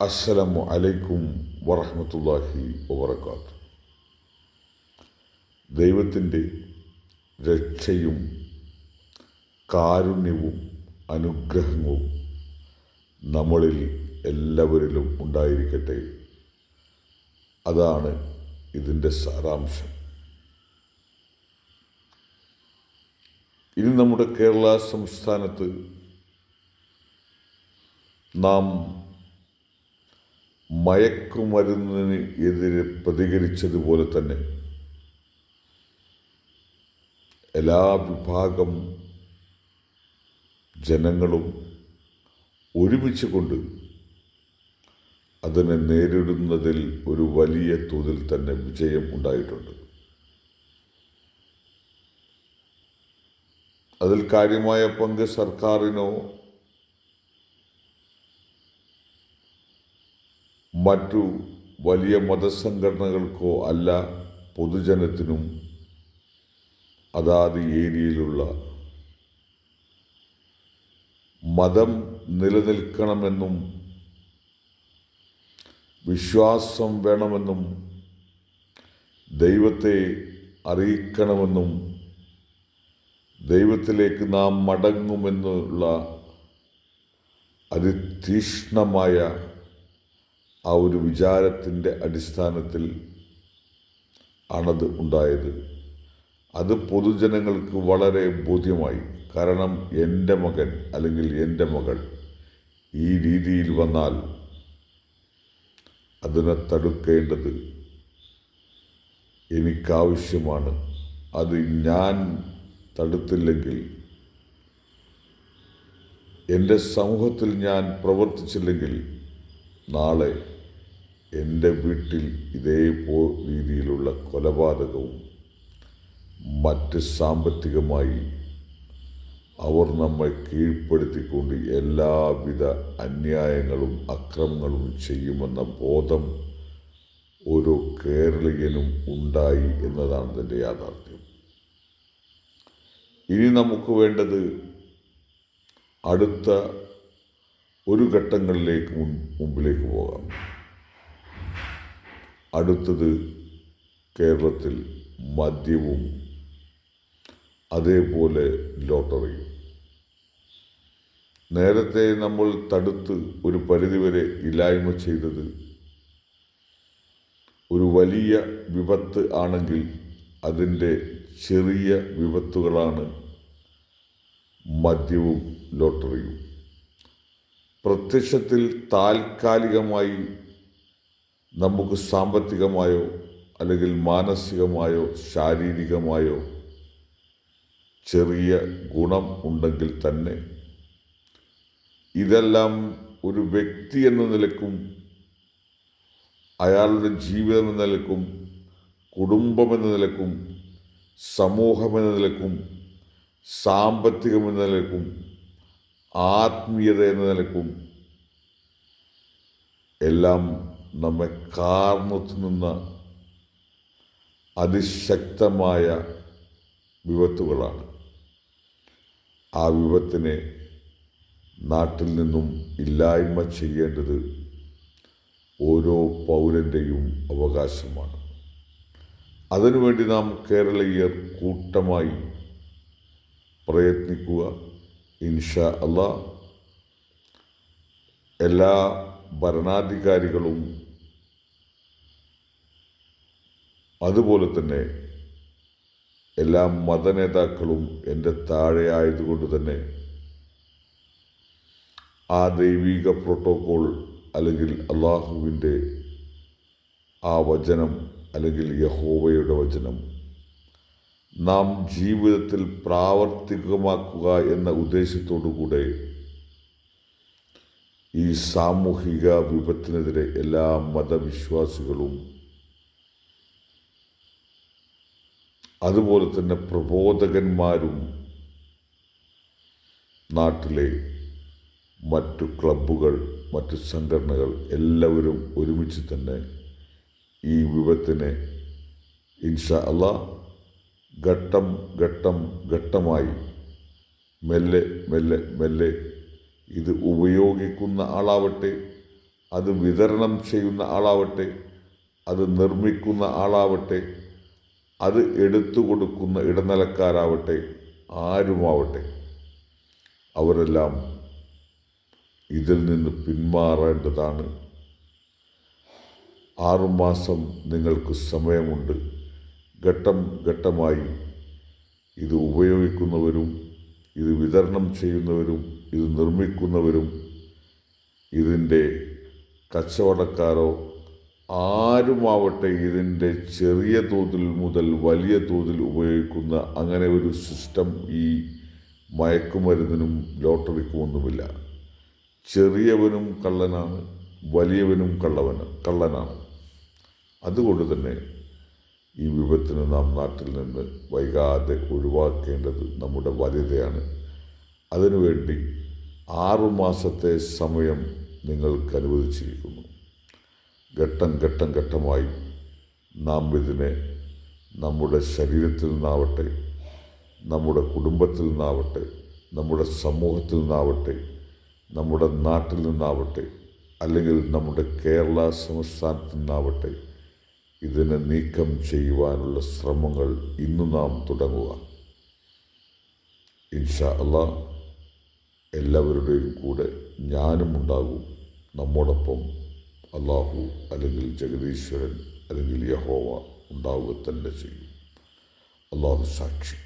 അസ്സലാമു അലൈക്കും വറഹമത്തല്ലാഹി വബർക്കാത്തു ദൈവത്തിന്റെ രക്ഷയും കാരുണ്യവും അനുഗ്രഹവും നമ്മളിൽ എല്ലാവരിലും ഉണ്ടായിരിക്കട്ടെ. അതാണ് ഇതിന്റെ സാരാംശം. ഇനി നമ്മുടെ കേരള സംസ്ഥാനത്ത് നാം മയക്കുമരുന്നിന് എതിരെ പ്രതികരിച്ചതുപോലെ തന്നെ എല്ലാ വിഭാഗം ജനങ്ങളും ഒരുമിച്ച് കൊണ്ട് അതിനെ നേരിടുന്നതിൽ ഒരു വലിയ തോതിൽ തന്നെ വിജയം ഉണ്ടായിട്ടുണ്ട്. അതിൽ കാര്യമായ പങ്ക് സർക്കാരിനോ മറ്റു വലിയ മതസംഘടനകൾക്കോ അല്ല പൊതുജനത്തിനും അതാത് ഏരിയയിലുള്ള മതം നിലനിൽക്കണമെന്നും വിശ്വാസം വേണമെന്നും ദൈവത്തെ അറിയിക്കണമെന്നും ദൈവത്തിലേക്ക് നാം മടങ്ങുമെന്നുള്ള അതിതീക്ഷ്ണമായ ആ ഒരു വിചാരത്തിന്റെ അടിസ്ഥാനത്തിൽ ആണത് ഉണ്ടായത്. അത് പൊതുജനങ്ങൾക്ക് വളരെ ബോധ്യമായി. കാരണം എന്റെ മകൻ അല്ലെങ്കിൽ എന്റെ മകൾ ഈ രീതിയിൽ വന്നാൽ അതിനെ തടുക്കേണ്ടത് എനിക്കാവശ്യമാണ്. അത് ഞാൻ തടുത്തില്ലെങ്കിൽ എന്റെ സമൂഹത്തിൽ ഞാൻ പ്രവർത്തിച്ചില്ലെങ്കിൽ നാളെ എന്റെ വീട്ടിൽ ഇതേപോ രീതിയിലുള്ള കൊലപാതകവും മറ്റ് സാമ്പത്തികമായി അവർ നമ്മെ കീഴ്പ്പെടുത്തിക്കൊണ്ട് എല്ലാവിധ അന്യായങ്ങളും അക്രമങ്ങളും ചെയ്യുമെന്ന ബോധം ഓരോ കേരളീയനും ഉണ്ടായി എന്നതാണ് ഇതിന്റെ യാഥാർത്ഥ്യം. ഇനി നമുക്ക് വേണ്ടത് അടുത്ത ഒരു ഘട്ടങ്ങളിലേക്ക് മുമ്പിലേക്ക് പോകാം. അടുത്തത് കേരളത്തിൽ മദ്യവും അതേപോലെ ലോട്ടറിയും. നേരത്തെ നമ്മൾ തടുത്ത് ഒരു പരിധിവരെ ഇല്ലായ്മ ചെയ്തത് ഒരു വലിയ വിപത്ത് ആണെങ്കിൽ അതിന്റെ ചെറിയ വിപത്തുകളാണ് മദ്യവും ലോട്ടറിയും. പ്രത്യക്ഷത്തിൽ താൽക്കാലികമായി നമുക്ക് സാമ്പത്തികമായോ അല്ലെങ്കിൽ മാനസികമായോ ശാരീരികമായോ ചെറിയ ഗുണം ഉണ്ടെങ്കിൽ തന്നെ ഇതെല്ലാം ഒരു വ്യക്തി എന്ന നിലക്കും അയാളുടെ ജീവിതം എന്ന നിലക്കും കുടുംബം എന്ന നിലക്കും സമൂഹം എന്ന നിലക്കും സാമ്പത്തികം എന്ന നിലക്കും ആത്മീയത എന്ന നിലക്കും എല്ലാം നമ്മെ കാർന്നു നിന്ന അതിശക്തമായ വിപത്തുകളാണ്. ആ വിപത്തിനെ നാട്ടിൽ നിന്നും ഇല്ലായ്മ ചെയ്യേണ്ടത് ഓരോ പൗരന്റെയും അവകാശമാണ്. അതിനുവേണ്ടി നാം കേരളീയർ കൂട്ടമായി പ്രയത്നിക്കുക. ഇൻഷാ അല്ലാ എല്ലാ ഭരണാധികാരികളും അതുപോലെ തന്നെ എല്ലാ മതനേതാക്കളും എന്റെ താഴെ ആയതുകൊണ്ട് തന്നെ ആ ദൈവിക പ്രോട്ടോകോൾ അല്ലെങ്കിൽ അള്ളാഹുവിന്റെ ആ വചനം അല്ലെങ്കിൽ യഹോവയുടെ വചനം നാം ജീവിതത്തിൽ പ്രാവർത്തികമാക്കുക എന്ന ഉദ്ദേശത്തോടു കൂടെ ഈ സാമൂഹിക വിപത്തിനെതിരെ എല്ലാ മതവിശ്വാസികളും അതുപോലെ തന്നെ പ്രബോധകന്മാരും നാട്ടിലെ മറ്റു ക്ലബ്ബുകൾ മറ്റു സംഘടനകൾ എല്ലാവരും ഒരുമിച്ച് തന്നെ ഈ വിപത്തിനെ ഇൻഷ അല്ല ഘട്ടം ഘട്ടം ഘട്ടമായി മെല്ലെ മെല്ലെ മെല്ലെ ഇത് ഉപയോഗിക്കുന്ന ആളാവട്ടെ അത് വിതരണം ചെയ്യുന്ന ആളാവട്ടെ അത് നിർമ്മിക്കുന്ന ആളാവട്ടെ അത് എടുത്തു കൊടുക്കുന്ന ഇടനിലക്കാരാവട്ടെ ആരുമാവട്ടെ അവരെല്ലാം ഇതിൽ നിന്ന് പിന്മാറേണ്ടതാണ്. ആറുമാസം നിങ്ങൾക്ക് സമയമുണ്ട്. ഘട്ടം ഘട്ടമായി ഇത് ഉപയോഗിക്കുന്നവരും ഇത് വിതരണം ചെയ്യുന്നവരും ഇത് നിർമ്മിക്കുന്നവരും ഇതിന്റെ കച്ചവടക്കാരോ ആരുമാവട്ടെ ഇതിന്റെ ചെറിയ തോതിൽ മുതൽ വലിയ തോതിൽ ഉപയോഗിക്കുന്ന അങ്ങനെ ഒരു സിസ്റ്റം ഈ മയക്കുമരുന്നിനും ലോട്ടറിക്കുമൊന്നുമില്ല ചെറിയവനും കള്ളനാണ് വലിയവനും കള്ളവന് കള്ളനാണ്. അതുകൊണ്ട് തന്നെ ഈ വിപത്തിന് നാം നാട്ടിൽ നിന്ന് വൈകാതെ ഒഴിവാക്കേണ്ടത് നമ്മുടെ ബാധ്യതയാണ്. അതിനുവേണ്ടി ആറുമാസത്തെ സമയം നിങ്ങൾക്ക് അനുവദിച്ചിരിക്കുന്നു. ഘട്ടം ഘട്ടം ഘട്ടമായി നാം ഇതിനെ നമ്മുടെ ശരീരത്തിൽ നിന്നാവട്ടെ നമ്മുടെ കുടുംബത്തിൽ നിന്നാവട്ടെ നമ്മുടെ സമൂഹത്തിൽ നിന്നാവട്ടെ നമ്മുടെ നാട്ടിൽ നിന്നാവട്ടെ അല്ലെങ്കിൽ നമ്മുടെ കേരള സംസ്ഥാനത്തു നിന്നാവട്ടെ ഇതിനെ നീക്കം ചെയ്യുവാനുള്ള ശ്രമങ്ങൾ ഇന്ന് നാം തുടങ്ങുക. ഇൻഷാ അള്ളാ എല്ലാവരുടെയും കൂടെ ഞാനും ഉണ്ടാകും. നമ്മോടൊപ്പം അള്ളാഹു അല്ലെങ്കിൽ ജഗദീശ്വരൻ അല്ലെങ്കിൽ യഹോവ ഉണ്ടാവുക തന്നെ ചെയ്യും. അള്ളാഹു സാക്ഷി.